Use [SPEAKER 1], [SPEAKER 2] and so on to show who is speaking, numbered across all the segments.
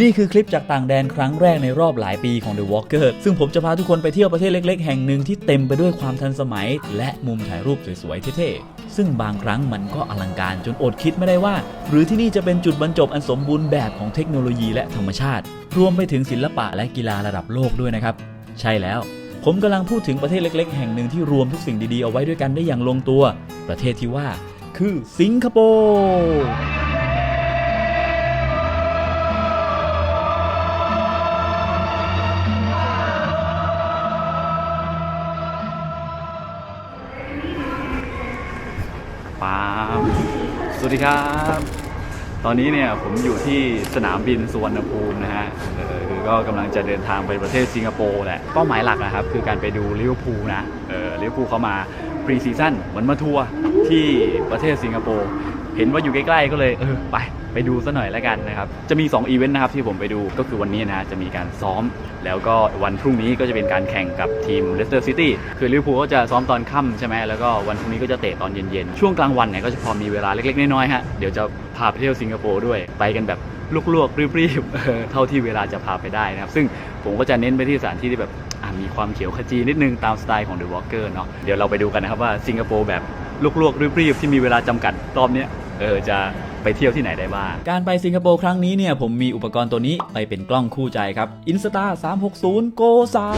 [SPEAKER 1] นี่คือคลิปจากต่างแดนครั้งแรกในรอบหลายปีของ The Walker ซึ่งผมจะพาทุกคนไปเที่ยวประเทศเล็ก ๆ แห่งหนึ่งที่เต็มไปด้วยความทันสมัย และมุมถ่ายรูปสวย ๆ เท่ ๆ ซึ่งบางครั้งมันก็อลังการจนอดคิดไม่ได้ว่า หรือที่นี่จะเป็นจุดบรรจบอันสมบูรณ์แบบของเทคโนโลยีและธรรมชาติ รวมไปถึงศิลปะและกีฬาระดับโลกด้วยนะครับ ใช่แล้ว ผมกำลังพูดถึงประเทศเล็ก ๆ แห่งหนึ่งที่รวมทุกสิ่งดี ๆ เอาไว้ด้วยกันได้อย่างลงตัว ประเทศที่ว่า คือสิงคโปร์ สวัสดีครับ ตอนนี้เนี่ยผมอยู่ที่สนามบินสุวรรณภูมินะฮะคือก็กำลังจะเดินทางไปประเทศสิงคโปร์แหละ เป้าหมายหลักนะครับ คือการไปดูลิเวอร์พูลนะเออลิเวอร์พูลเขามาพรีซีซั่นเหมือนมาทัวร์ที่ประเทศสิงคโปร์ เห็นว่าอยู่ใกล้ๆก็เลยเออไป ไปดูซะหน่อยแล้วกันนะครับ จะมี 2 อีเวนต์นะครับที่ผมไปดูก็คือวันนี้นะจะมีการซ้อม แล้วก็วันพรุ่งนี้ก็จะเป็นการแข่งกับทีมเลสเตอร์ซิตี้คือลิเวอร์พูลก็จะซ้อมตอนค่ำใช่ไหมแล้วก็วันพรุ่งนี้ก็จะเตะตอนเย็นๆ ช่วงกลางวันเนี่ยก็จะพอมีเวลาเล็กๆ น้อยๆฮะเดี๋ยวจะพาไปเที่ยวสิงคโปร์ด้วยไปกันแบบลวกๆรีบๆเท่าที่เวลาจะพาไปได้นะครับ ซึ่งผมก็จะเน้นไปที่สถานที่ที่แบบมีความเขียวขจีนิดนึงตามสไตล์ของ The Walker เนาะเดี๋ยวเราไปดูกันนะครับว่าสิงคโปร์แบบลวกๆรีบๆที่มีเวลาจำกัดรอบเนี้ยเออจะ ไปเที่ยวที่ไหนได้บ้าง การไปสิงคโปร์ครั้งนี้เนี่ยผมมีอุปกรณ์ตัวนี้ไปเป็นกล้องคู่ใจครับ Insta 360 Go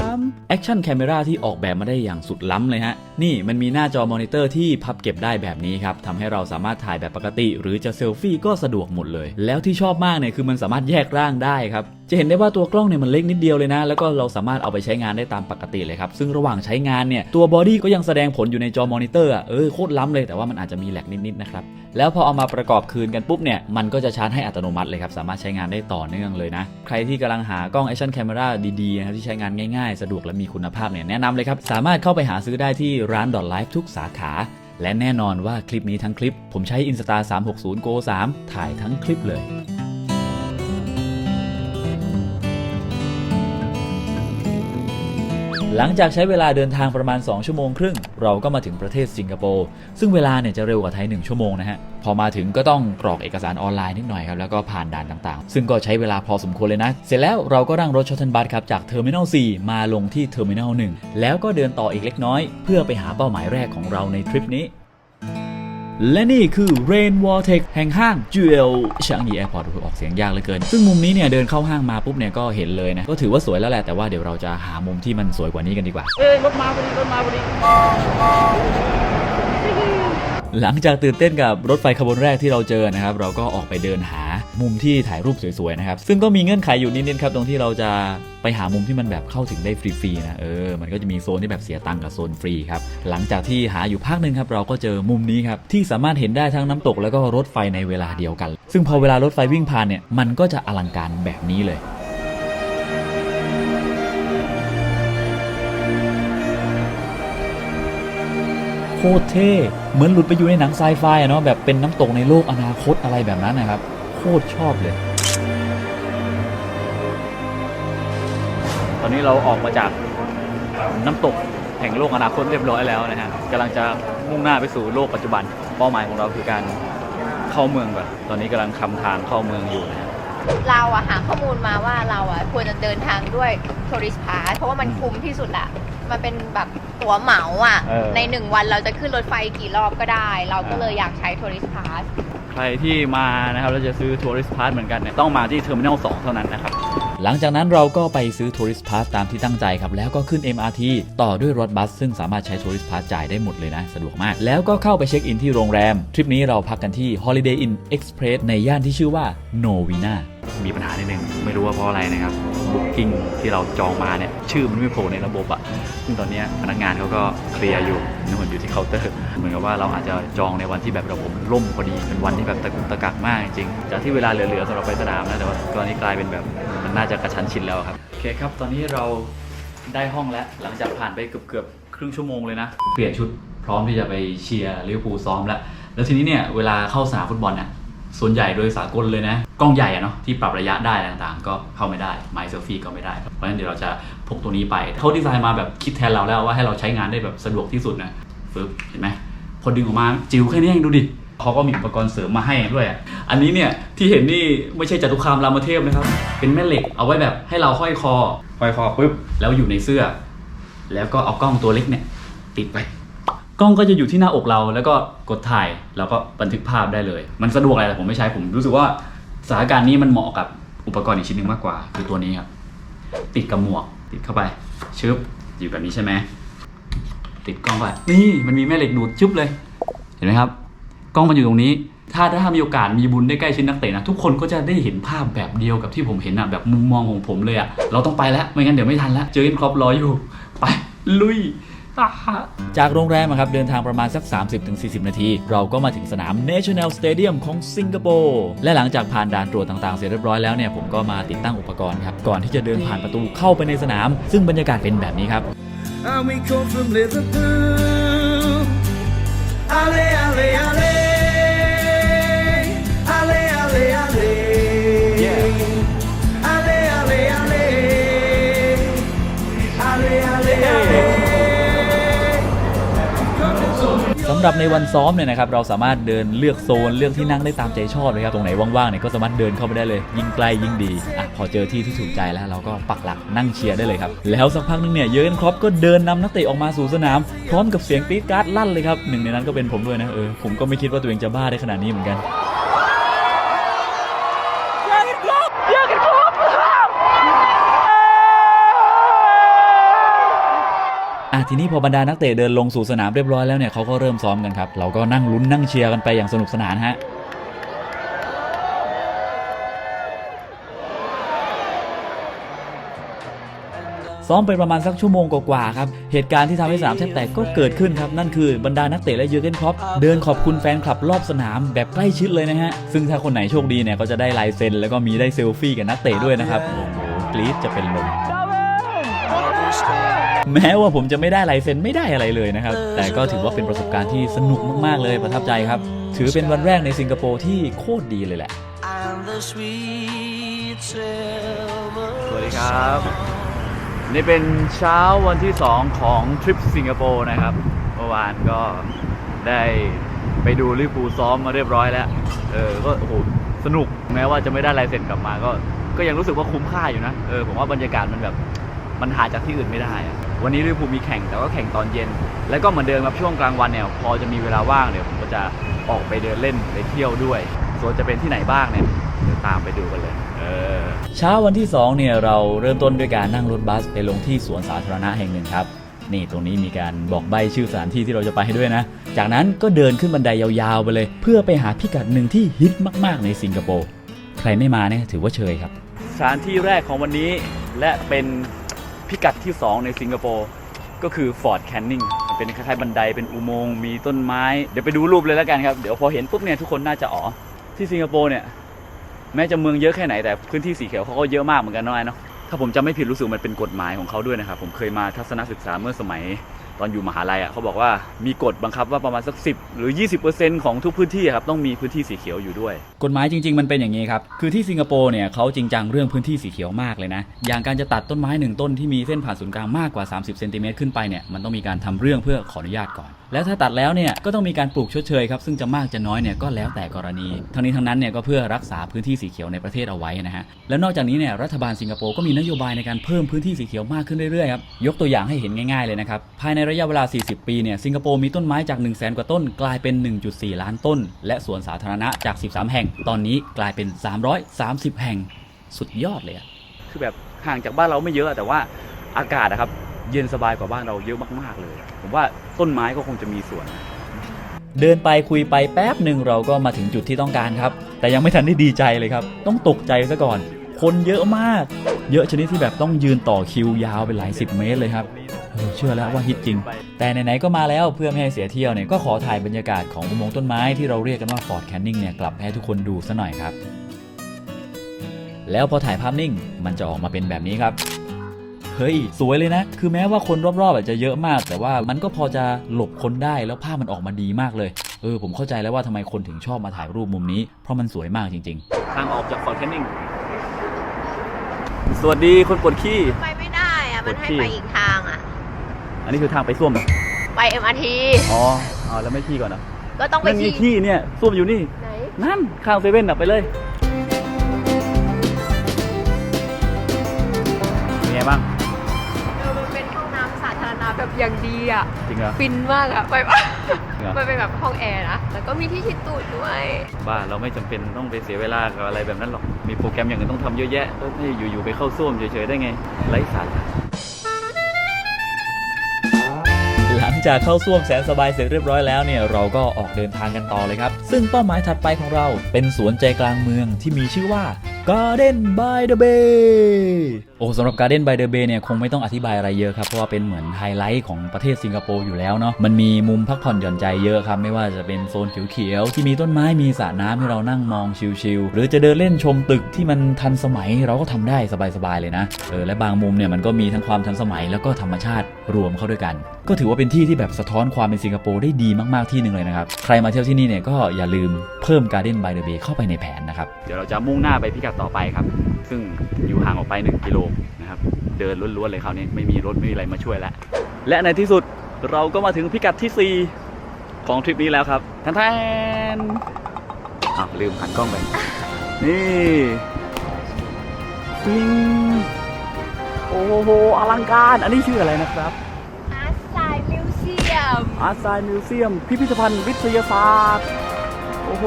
[SPEAKER 1] 3 Action Camera ที่ออกแบบมาได้อย่างสุดล้ำเลยฮะ นี่มันมีหน้าจอมอนิเตอร์ที่พับเก็บได้แบบนี้ครับทำให้เราสามารถถ่ายแบบปกติ หรือจะเซลฟี่ก็สะดวกหมดเลย แล้วที่ชอบมากเนี่ยคือมันสามารถแยกร่างได้ครับ จะเห็นได้ว่าตัวกล้องเนี่ยมันเล็กนิดเดียวเลยนะ แล้วก็เราสามารถเอาไปใช้งานได้ตามปกติเลยครับ ซึ่งระหว่างใช้งานเนี่ยตัวบอดี้ก็ยังแสดงผลอยู่ในจอมอนิเตอร์อะเออโคตรล้ำเลยแต่ว่ามันอาจจะมีแหลกนิดๆนะครับ แล้วพอเอามาประกอบคืนกันปุ๊บเนี่ยมันก็จะชาร์จให้อัตโนมัติเลยครับ สามารถใช้งานได้ต่อเนื่องเลยนะ ใครที่กำลังหากล้อง Action Camera ดีๆนะครับที่ใช้งานง่ายๆ สะดวกและมีคุณภาพเนี่ยแนะนำเลยครับ สามารถเข้าไปหาซื้อได้ที่ร้าน .life ทุกสาขาและแน่นอนว่าคลิปนี้ทั้งคลิป ผมใช้ Insta 360 Go 3 ถ่ายทั้งคลิปเลย หลังจากใช้เวลาเดินทางประมาณ 2 ชั่วโมงครึ่ง เราก็มาถึงประเทศสิงคโปร์ซึ่งเวลาเนี่ยจะเร็วกว่าไทย 1 ชั่วโมงนะฮะ พอมาถึงก็ต้องกรอกเอกสารออนไลน์นิดหน่อยครับ แล้วก็ผ่านด่านต่างๆ ซึ่งก็ใช้เวลาพอสมควรเลยนะ เสร็จแล้วเราก็นั่งรถชอตเทนบัสครับ จากเทอร์มินอล4มาลงที่เทอร์มินอล1แล้วก็เดินต่ออีกเล็กน้อย เพื่อไปหาเป้าหมายแรกของเราในทริปนี้ และนี่คือ Rain w a t e c แห่งห้าง Jewel ชางยีแอร์พอร์ตออกเสียงยากเหลือเกิน ซึ่งมุมนี้เนี่ยเดินเข้าห้างมาปุ๊บเนี่ยก็เห็นเลยนะ ก็ถือว่าสวยแล้วแหละ แต่ว่าเดี๋ยวเราจะหามุมที่มันสวยกว่านี้กันดีกว่า เอ้ยรถมาพอดีรถมาพอดีหลังจากตื่นเต้นกับรถไฟขบวนแรกที่เราเจอนะครับ เราก็ออกไปเดินหา มุมที่ถ่ายรูปสวยๆนะครับ ซึ่งก็มีเงื่อนไขอยู่นิดๆครับตรงที่เราจะไปหามุมที่มันแบบเข้าถึงได้ฟรีๆนะเออมันก็จะมีโซนที่แบบเสียตังค์กับโซนฟรีครับหลังจากที่หาอยู่พักหนึ่งครับเราก็เจอมุมนี้ครับที่สามารถเห็นได้ทั้งน้ำตกแล้วก็รถไฟในเวลาเดียวกัน ซึ่งพอเวลารถไฟวิ่งผ่านเนี่ยมันก็จะอลังการแบบนี้เลยโคตรเท่เหมือนหลุดไปอยู่ในหนังไซไฟอะเนาะแบบเป็นน้ำตกในโลกอนาคตอะไรแบบนั้นนะครับ ตรชอบเลย ตอนนี้เราออกมาจากน้ำตกแห่งโลกอนาคตเรียบร้อยแล้วนะฮะกำลังจะมุ่งหน้าไปสู่โลกปัจจุบัน เป้าหมายของเราคือการเข้าเมืองก่อนตอนนี้กำลังคำทางเข้าเมืองอยู่นะฮะ
[SPEAKER 2] เราอะหาข้อมูลมาว่าเราอะควรจะเดินทางด้วย tourist pass เพราะว่ามันคุ้มที่สุดละมันเป็นแบบตั๋วเหมาอะ
[SPEAKER 1] เออ
[SPEAKER 2] ในหนึ่งวันเราจะขึ้นรถไฟกี่รอบก็ได้ เราก็เลยอยากใช้ tourist pass
[SPEAKER 1] ใครที่มานะครับเราจะซื้อทัวริสพาสเหมือนกันเนี่ยต้องมาที่เทอร์มินอล2เท่านั้นนะครับ หลังจากนั้นเราก็ไปซื้อทัวริสพาสตามที่ตั้งใจครับ แล้วก็ขึ้น MRT ต่อด้วยรถบัส ซึ่งสามารถใช้ทัวริสพาสจ่ายได้หมดเลยนะ สะดวกมาก แล้วก็เข้าไปเช็คอินที่โรงแรม ทริปนี้เราพักกันที่ Holiday Inn Express ในย่านที่ชื่อว่า Novena มีปัญหานิดนึงไม่รู้ว่าเพราะอะไรนะครับ Booking ที่เราจองมาเนี่ยชื่อมันไม่โผล่ในระบบอะซึ่งตอนนี้พนักงานเขาก็เคลียร์อยู่นู่นอยู่ที่เคาน์เตอร์เหมือนกับว่าเราอาจจะจองในวันที่แบบระบบล่มพอดีเป็นวันที่แบบตะกุกตะกักมากจริงจากที่เวลาเหลือๆสำหรับไปสนามนะแต่ว่าตอนนี้กลายเป็นแบบมันน่าจะกระชั้นชิดแล้วครับโอเคครับตอนนี้เราได้ห้องแล้วหลังจากผ่านไปเกือบๆครึ่งชั่วโมงเลยนะเปลี่ยนชุดพร้อมที่จะไปเชียร์ลิเวอร์พูลซ้อมแล้วแล้วทีนี้เนี่ยเวลาเข้าสนามฟุตบอลเนี่ย ส่วนใหญ่โดยสากลเลยนะ กล้องใหญ่อะเนาะที่ปรับระยะได้ต่างๆ ก็เข้าไม่ได้ ไมค์เซลฟี่ก็ไม่ได้ เพราะฉะนั้นเดี๋ยวเราจะพกตัวนี้ไปเขาดีไซน์มาแบบคิดแทนเราแล้วว่าให้เราใช้งานได้แบบสะดวกที่สุดนะฟึบเห็นไหมพอดึงออกมาจิ๋วแค่นี้เองดูดิเขาก็มีอุปกรณ์เสริมมาให้ด้วย อันนี้เนี่ยที่เห็นนี่ไม่ใช่จตุคามรามเทพนะครับ เป็นแม่เหล็กเอาไว้แบบให้เราห้อยคอห้อยคอปุ๊บแล้วอยู่ในเสื้อ แล้วก็เอากล้องตัวเล็กเนี่ยติดไป กล้องก็จะอยู่ที่หน้าอกเราแล้วก็กดถ่ายแล้วก็บันทึกภาพได้เลย มันสะดวกอะไรแต่ผมไม่ใช้ผมรู้สึกว่าสถานการณ์นี้มันเหมาะกับอุปกรณ์อีกชิ้นหนึ่งมากกว่า คือตัวนี้ครับ ติดกับหมวก ติดเข้าไปชึบอยู่แบบนี้ใช่ไหมติดกล้องไปนี่มันมีแม่เหล็กดูดชึบเลย เห็นไหมครับ กล้องมันอยู่ตรงนี้ ถ้าถ้ามีโอกาสมีบุญได้ใกล้ชิดนักเตะนะทุกคนก็จะได้เห็นภาพแบบเดียวกับที่ผมเห็นอะแบบมุมมองของผมเลยอะเราต้องไปแล้วไม่งั้นเดี๋ยวไม่ทันแล้วเจอกันครอปรออยู่ไปลุย จากโรงแรมครับเดินทางประมาณสัก 30-40 นาที เราก็มาถึงสนาม National Stadium ของสิงคโปร์และหลังจากผ่านด่านตรวจต่างๆ เสร็จเรียบร้อยแล้วเนี่ยผมก็มาติดตั้งอุปกรณ์ครับก่อนที่จะเดินผ่านประตูเข้าไปในสนาม ซึ่งบรรยากาศเป็นแบบนี้ครับ หรับในวันซ้อมเนี่ยนะครับเราสามารถเดินเลือกโซนเลือกที่นั่งได้ตามใจชอบเลยครับตรงไหนว่างๆเนี่ยก็สามารถเดินเข้าไปได้เลย ยิ่งใกล้ยิ่งดีอะพอเจอที่ที่ถูกใจแล้วเราก็ปักหลักนั่งเชียร์ได้เลยครับแล้วสักพักนึงเนี่ยเยอร์เกนครอปก็เดินนำนักเตะออกมาสู่สนาม พร้อมกับเสียงกรี๊ดกราร์ดลั่นเลยครับหนึ่งในนั้นก็เป็นผมด้วยนะเออผมก็ไม่คิดว่าตัวเองจะบ้าได้ขนาดนี้เหมือนกัน อะ ทีนี้พอบรรดานักเตะเดินลงสู่สนามเรียบร้อยแล้วเนี่ยเขาก็เริ่มซ้อมกันครับ เราก็นั่งลุ้นนั่งเชียร์กันไปอย่างสนุกสนานฮะซ้อมไปประมาณสักชั่วโมงกว่าๆครับ เหตุการณ์ที่ทำให้สนามแทบแตกก็เกิดขึ้นครับ นั่นคือบรรดานักเตะและเยอร์เกนครอปเดินขอบคุณแฟนคลับรอบสนามแบบใกล้ชิดเลยนะฮะ ซึ่งถ้าคนไหนโชคดีเนี่ยก็จะได้ลายเซ็นแล้วก็มีได้เซลฟี่กับนักเตะด้วยนะครับ โอ้โหกรี๊ดจะเป็นลม แม้ว่าผมจะไม่ได้ลายเซ็นไม่ได้อะไรเลยนะครับ แต่ก็ถือว่าเป็นประสบการณ์ที่สนุกมาก ๆ เลยประทับใจครับ ถือเป็นวันแรกในสิงคโปร์ที่โคตรดีเลยแหละ
[SPEAKER 3] And the sweet silver
[SPEAKER 1] สวัสดีครับ นี่เป็นเช้าวันที่ 2 ของทริปสิงคโปร์นะครับ เมื่อวานก็ได้ไปดูลิเวอร์พูลซ้อมมาเรียบร้อยแล้ว เออ ก็โอ้โห สนุก แม้ว่าจะไม่ได้ลายเซ็นกลับมาก็ ก็ยังรู้สึกว่าคุ้มค่าอยู่นะ เออ ผมว่าบรรยากาศมันแบบ มันหาจากที่อื่นไม่ได้อะ วันนี้ลิเวอร์พูลมีแข่งแต่ว่าแข่งตอนเย็น แล้วก็เหมือนเดิมครับช่วงกลางวันเนี่ยพอจะมีเวลาว่างเนี่ยผมก็จะออกไปเดินเล่นไปเที่ยวด้วยส่วนจะเป็นที่ไหนบ้างเนี่ยเดี๋ยวตามไปดูกันเลยเออเช้าวันที่2เนี่ยเราเริ่มต้นด้วยการนั่งรถบัสไปลงที่สวนสาธารณะแห่งหนึ่งครับนี่ตรงนี้มีการบอกใบชื่อสถานที่ที่เราจะไปให้ด้วยนะ จากนั้นก็เดินขึ้นบันไดยาวๆไปเลย เพื่อไปหาพิกัดหนึ่งที่ฮิตมากๆในสิงคโปร์ใครไม่มาเนี่ยถือว่าเชยครับ สถานที่แรกของวันนี้และเป็น พิกัดที่ 2 ในสิงคโปร์ก็คือฟอร์ดแคนนิงเป็นคล้ายๆบันไดเป็นอุโมงค์มีต้นไม้ เดี๋ยวไปดูรูปเลยแล้วกันครับ เดี๋ยวพอเห็นปุ๊บเนี่ยทุกคนน่าจะอ๋อที่สิงคโปร์เนี่ยแม้จะเมืองเยอะแค่ไหนแต่พื้นที่สีเขียวเขาก็เยอะมากเหมือนกันน้อยเนาะถ้าผมจำไม่ผิดรู้สึกมันเป็นกฎหมายของเขาด้วยนะครับผมเคยมาทัศนศึกษาเมื่อสมัย ตอนอยู่มหาลัยอะเขาบอกว่ามีกฎบังคับว่าประมาณสัก 10 หรือ 20%ของทุกพื้นที่ครับต้องมีพื้นที่สีเขียวอยู่ด้วย กฎหมายจริง ๆ มันเป็นอย่างนี้ครับ คือที่สิงคโปร์เนี่ยเขาจริงจังเรื่องพื้นที่สีเขียวมากเลยนะ อย่างการจะตัดต้นไม้หนึ่งต้นที่มีเส้นผ่านศูนย์กลางมากกว่า 30 เซนติเมตรขึ้นไปเนี่ยมันต้องมีการทำเรื่องเพื่อขออนุญาตก่อน แล้วถ้าตัดแล้วเนี่ยก็ต้องมีการปลูกชดเชยครับซึ่งจะมากจะน้อยเนี่ยก็แล้วแต่กรณี ทั้งนี้ทั้งนั้นเนี่ยก็เพื่อรักษาพื้นที่สีเขียวในประเทศเอาไว้นะฮะแล้วนอกจากนี้เนี่ยรัฐบาลสิงคโปร์ก็มีนโยบายในการเพิ่มพื้นที่สีเขียวมากขึ้นเรื่อยๆครับยกตัวอย่างให้เห็นง่ายๆเลยนะครับภายในระยะเวลา 40 ปีเนี่ยสิงคโปร์มีต้นไม้จาก 1 0 0 0 0 0กว่าต้น กลายเป็น 1.4 ล้านต้น และสวนสาธารณะจาก 13 แห่ง ตอนนี้กลายเป็น 330 แห่งสุดยอดเลยอะคือแบบห่างจากบ้านเราไม่เยอะแต่ว่าอากาศนะครับ เย็นสบายกว่าบ้านเราเยอะมากๆเลย ผมว่าต้นไม้ก็คงจะมีส่วน เดินไปคุยไปแป๊บหนึ่งเราก็มาถึงจุดที่ต้องการครับ แต่ยังไม่ทันได้ดีใจเลยครับ ต้องตกใจซะก่อน คนเยอะมาก เยอะชนิดที่แบบต้องยืนต่อคิวยาวเป็นหลายสิบเมตรเลยครับเออเชื่อแล้วว่าฮิตจริง แต่ไหนๆก็มาแล้วเพื่อไม่ให้เสียเที่ยวเนี่ยก็ขอถ่ายบรรยากาศของอุโมงค์ต้นไม้ที่เราเรียกกันว่าฟอร์ดแคนนิงเนี่ยกลับให้ทุกคนดูซะหน่อยครับ แล้วพอถ่ายภาพนิ่งมันจะออกมาเป็นแบบนี้ครับ เฮ้ย สวยเลยนะ คือแม้ว่าคนรอบๆอาจจะเยอะมาก แต่ว่ามันก็พอจะหลบคนได้แล้วภาพมันออกมาดีมากเลยเออผมเข้าใจแล้วว่าทำไมคนถึงชอบมาถ่ายรูปมุมนี้ เพราะมันสวยมากจริง ๆ ทางออกจากฟอร์ดแคนนิงสวัสดีคนปวดขี้
[SPEAKER 2] ไปไม่ได้อะมันให้
[SPEAKER 1] กดที่
[SPEAKER 2] ไปอีกทางอะ
[SPEAKER 1] อันนี้คือทางไปส้วมเหรอ
[SPEAKER 2] ไป MRT
[SPEAKER 1] อ๋ออ๋อแล้วไม่ขี้ก่อนนะ
[SPEAKER 2] ก็ต้องไป
[SPEAKER 1] นั่นมี
[SPEAKER 2] ฉี่
[SPEAKER 1] ที่เนี่ยส้วมอยู่นี่
[SPEAKER 2] ไหน
[SPEAKER 1] นั่นข้างเซเว่นอะไปเลยเป็นไงบ้าง
[SPEAKER 2] อย่างดีอะ
[SPEAKER 1] จริงเหรอ
[SPEAKER 2] ฟินมากอะ ไปปะ
[SPEAKER 1] เหรอ
[SPEAKER 2] มันเป็นแบบห้องแอร์นะ แล้วก็มีที่ชิดตูดด้วย
[SPEAKER 1] บ้าเราไม่จำเป็นต้องไปเสียเวลากับอะไรแบบนั้นหรอก มีโปรแกรมอย่างอื่นต้องทำเยอะแยะก็ไม่อยู่ๆไปเข้าส้วมเฉยๆได้ไงไร้สาระ
[SPEAKER 4] หลังจากเข้าส้วมแสนสบายเสร็จเรียบร้อยแล้วเนี่ยเราก็ออกเดินทางกันต่อเลยครับ ซึ่งเป้าหมายถัดไปของเราเป็นสวนใจกลางเมืองที่มีชื่อว่า Garden by the Bay โอ้สำหรับ Garden by the Bay เนี่ยคงไม่ต้องอธิบายอะไรเยอะครับ เพราะว่าเป็นเหมือนไฮไลท์ของประเทศสิงคโปร์อยู่แล้วเนาะมันมีมุมพักผ่อนหย่อนใจเยอะครับ ไม่ว่าจะเป็นโซนเขียวๆ ที่มีต้นไม้มีสระน้ำให้เรานั่งมองชิลๆ หรือจะเดินเล่นชมตึกที่มันทันสมัยเราก็ทำได้สบายๆเลยนะเออและบางมุมเนี่ยมันก็มีทั้งความทันสมัยแล้วก็ธรรมชาติรวมเข้าด้วยกัน ก็ถือว่าเป็นที่ที่แบบสะท้อนความเป็นสิงคโปร์ได้ดีมากๆที่หนึ่งเลยนะครับใครมาเที่ยวที่นี่เนี่ยก็อย่าลืมเพิ่ม Garden by the Bay เข้าไปในแผนนะครับ
[SPEAKER 1] เดี๋ยวเราจะมุ่งหน้าไปพิกัดต่อไปครับซึ่งอยู่ห่างออกไป 1กิโลนะครับ เดินล้วนๆเลยคราวนี้ไม่มีรถไม่มีอะไรมาช่วยแล้ว และในที่สุดเราก็มาถึงพิกัดที่ 4 ของทริปนี้แล้วครับทันทนอ้าวลืมหันกล้องไป นี่ปิงโอ้โหอลังการ อันนี้ชื่ออะไรนะครับ
[SPEAKER 2] อาร์ตไซด์มิวเซียม
[SPEAKER 1] อาร์ตไซน์มิวเซียม พิพิธภัณฑ์วิทยาศาสตร์ โอ้โห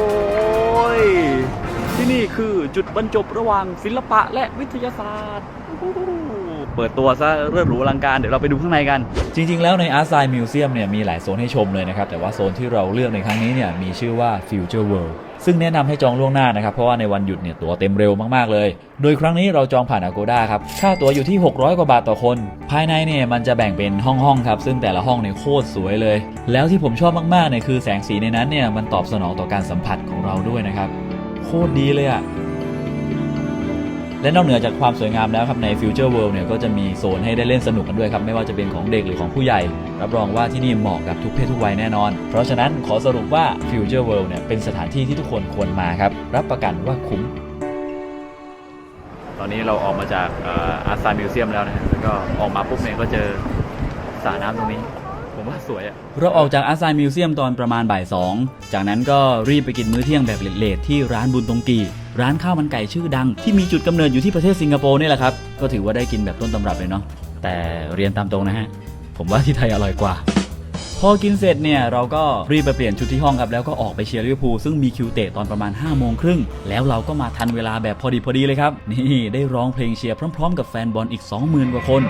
[SPEAKER 1] ยที่นี่คือจุดบรรจบระหว่างศิลปะและวิทยาศาสตร์โอ้โห เปิดตัวซะเริ่มหรูอลังการ เดี๋ยวเราไปดูข้างในกัน
[SPEAKER 4] จริง ๆ แล้วใน Art Science Museum เนี่ยมีหลายโซนให้ชมเลยนะครับ แต่ว่าโซนที่เราเลือกในครั้งนี้เนี่ยมีชื่อว่า Future World ซึ่งแนะนำให้จองล่วงหน้านะครับ เพราะว่าในวันหยุดเนี่ยตั๋วเต็มเร็วมากๆเลย โดยครั้งนี้เราจองผ่าน Agoda ครับ ค่าตั๋วอยู่ที่ 600 กว่าบาทต่อคน ภายในเนี่ยมันจะแบ่งเป็นห้องๆครับ ซึ่งแต่ละห้องเนี่ยโคตรสวยเลย แล้วที่ผมชอบมากๆเนี่ยคือแสงสีในนั้นเนี่ยมันตอบสนองต่อการสัมผัสของเราด้วยนะครับ โคตรดีเลยอะ และนอกเหนือจากความสวยงามแล้วครับใน Future World เนี่ยก็จะมีโซนให้ได้เล่นสนุกกันด้วยครับ ไม่ว่าจะเป็นของเด็กหรือของผู้ใหญ่ รับรองว่าที่นี่เหมาะกับทุกเพศทุกวัยแน่นอน เพราะฉะนั้นขอสรุปว่า Future World เนี่ยเป็นสถานที่ที่ทุกคนควรมาครับ รับประกันว่าคุ้ม
[SPEAKER 1] ตอนนี้เราออกมาจากอาร์ตไซน์มิวเซียมแล้วนะฮะแล้วก็ออกมาปุ๊บเนี่ยก็เจอสระน้ำตรงนี้ ว่าสวยอะ
[SPEAKER 4] เราออกจากอาร์ไซมิวเซียมตอนประมาณบ่าย2จากนั้นก็รีบไปกินมื้อเที่ยงแบบเลทๆที่ร้านบุญตงกี ร้านข้าวมันไก่ชื่อดัง ที่มีจุดกำเนิดอยู่ที่ประเทศสิงคโปร์นี่แหละครับ ก็ถือว่าได้กินแบบต้นตำรับเลยเนาะแต่เรียนตามตรงนะฮะ ผมว่าที่ไทยอร่อยกว่า พอกินเสร็จเนี่ยเราก็รีบไปเปลี่ยนชุดที่ห้องครับแล้วก็ออกไปเชียร์ลิเวอร์พูลซึ่งมีคิวเตะตอนประมาณ5โมงครึ่งแล้วเราก็มาทันเวลาแบบพอดีพอดีเลยครับ นี่ได้ร้องเพลงเชียร์พร้อม ๆ กับแฟนบอลอีก 20,000 กว่าคน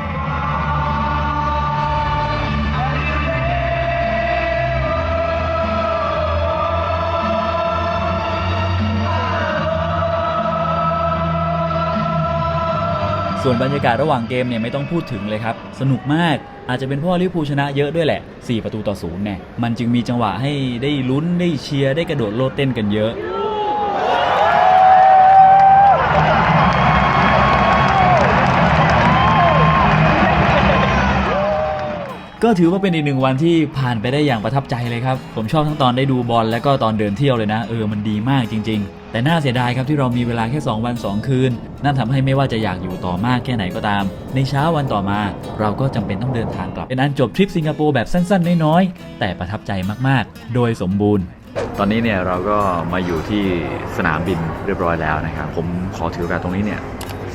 [SPEAKER 4] ส่วนบรรยากาศระหว่างเกมเนี่ยไม่ต้องพูดถึงเลยครับ สนุกมากอาจจะเป็นเพราะว่าลิเวอร์พูลชนะเยอะด้วยแหละ 4 ประตูต่อศูนย์เนี่ยมันจึงมีจังหวะให้ได้ลุ้นได้เชียร์ได้กระโดดโลดเต้นกันเยอะก็ถือว่าเป็นอีกหนึ่งวันที่ผ่านไปได้อย่างประทับใจเลยครับ ผมชอบทั้งตอนได้ดูบอลและก็ตอนเดินเที่ยวเลยนะ เออมันดีมากจริง ๆ แต่น่าเสียดายครับที่เรามีเวลาแค่ 2 วัน 2 คืน นั่นทำให้ไม่ว่าจะอยากอยู่ต่อมากแค่ไหนก็ตาม ในเช้าวันต่อมา เราก็จำเป็นต้องเดินทางกลับ เป็นอันจบทริปสิงคโปร์แบบสั้นๆ น้อยๆ แต่ประทับใจมากๆ โดยสมบูรณ์
[SPEAKER 1] ตอนนี้เนี่ยเราก็มาอยู่ที่สนามบินเรียบร้อยแล้วนะครับผมขอถือโอกาสตรงนี้เนี่ย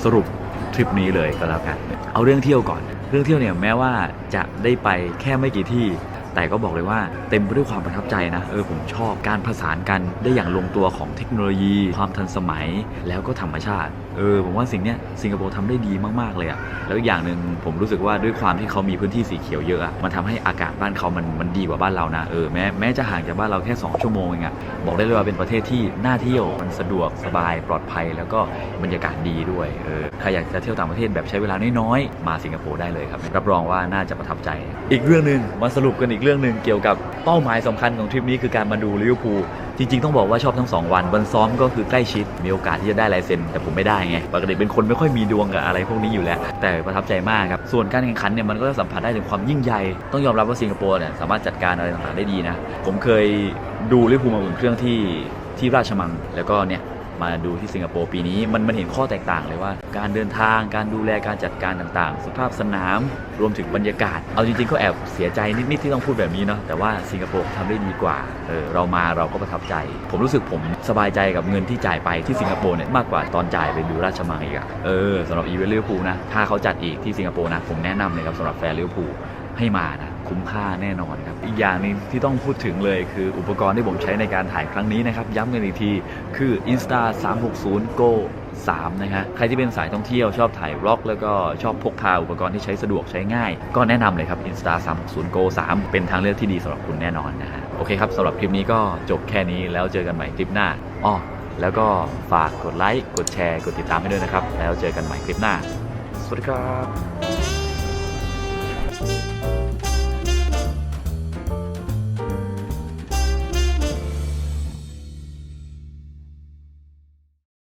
[SPEAKER 1] สรุปทริปนี้เลยก็แล้วกัน เอาเรื่องเที่ยวก่อน เรื่องเที่ยวเนี่ยแม้ว่าจะได้ไปแค่ไม่กี่ที่ แต่ก็บอกเลยว่าเต็มไปด้วยความประทับใจนะเออผมชอบการผสานกันได้อย่างลงตัวของเทคโนโลยี ความทันสมัยแล้วก็ธรรมชาติเออผมว่าสิ่งเนี้ยสิงคโปร์ทำได้ดีมากๆเลยอะแล้วอีกอย่างหนึ่งผมรู้สึกว่าด้วยความที่เขามีพื้นที่สีเขียวเยอะอะมันทำให้อากาศบ้านเขามันมันดีกว่าบ้านเรานะเออแม้แม้จะห่างจากบ้านเราแค่ 2 ชั่วโมงเองอะบอกได้เลยว่าเป็นประเทศที่น่าเที่ยวมันสะดวกสบายปลอดภัย แล้วก็บรรยากาศดีด้วยเออใครอยากจะเที่ยวต่างประเทศแบบใช้เวลาน้อยๆมาสิงคโปร์ได้เลยครับรับรองว่าน่าจะประทับใจ อีกเรื่องหนึ่งมาสรุปกันอีกเรื่องหนึ่งเกี่ยวกับเป้าหมายสำคัญของทริปนี้คือการมาดูลิเวอร์พูลจริงๆ ต้องบอกว่าชอบทั้งสองวัน วันซ้อมก็คือใกล้ชิด มีโอกาสที่จะได้ลายเซ็น แต่ผมไม่ได้ไง ปกติเป็นคนไม่ค่อยมีดวงกับอะไรพวกนี้อยู่แล้ว แต่ประทับใจมากครับ ส่วนการแข่งขันเนี่ยมันก็สัมผัสได้ถึงความยิ่งใหญ่ ต้องยอมรับว่าสิงคโปร์เนี่ยสามารถจัดการอะไรต่างๆได้ดีนะ ผมเคยดูลิเวอร์พูลมาอุ่นเครื่องที่ที่ราชมัง แล้วก็เนี่ย มาดูที่สิงคโปร์ปีนี้มันมันเห็นข้อแตกต่างเลยว่า การเดินทางการดูแลการจัดการต่างๆ สภาพสนามรวมถึงบรรยากาศ เอาจริง ๆ ก็แอบเสียใจนิดๆที่ต้องพูดแบบนี้เนาะแต่ว่าสิงคโปร์ทำได้ดีกว่าเออเรามาเราก็ประทับใจ ผมรู้สึกผมสบายใจกับเงินที่จ่ายไปที่สิงคโปร์เนี่ยมากกว่าตอนจ่ายไปดูราชมังอีกอะเออสำหรับอีเวนต์ลิเวอร์พูลนะถ้าเขาจัดอีกที่สิงคโปร์นะผมแนะนำเลยครับสำหรับแฟนลิเวอร์พูลให้มานะ คุ้มค่าแน่นอนครับอีกอย่างหนึงที่ต้องพูดถึงเลยคืออุปกรณ์ที่ผมใช้ในการถ่ายครั้งนี้นะครับ ย้ำกันอีกที คือ Insta 360 Go 3นะฮะใครที่เป็นสายท่องเที่ยวชอบถ่ายบล็อก แล้วก็ชอบพกพาอุปกรณ์ที่ใช้สะดวกใช้ง่าย ก็แนะนำเลยครับ Insta 360 Go 3 เป็นทางเลือกที่ดีสำหรับคุณแน่นอนนะฮะโอเคครับสำหรับคลิปนี้ก็จบแค่นี้แล้วเจอกันใหม่คลิปหน้าอ้อแล้วก็ฝากกดไลค์กดแชร์ กดติดตามให้ด้วยนะครับ แล้วเจอกันใหม่คลิปหน้า สวัสดีครับ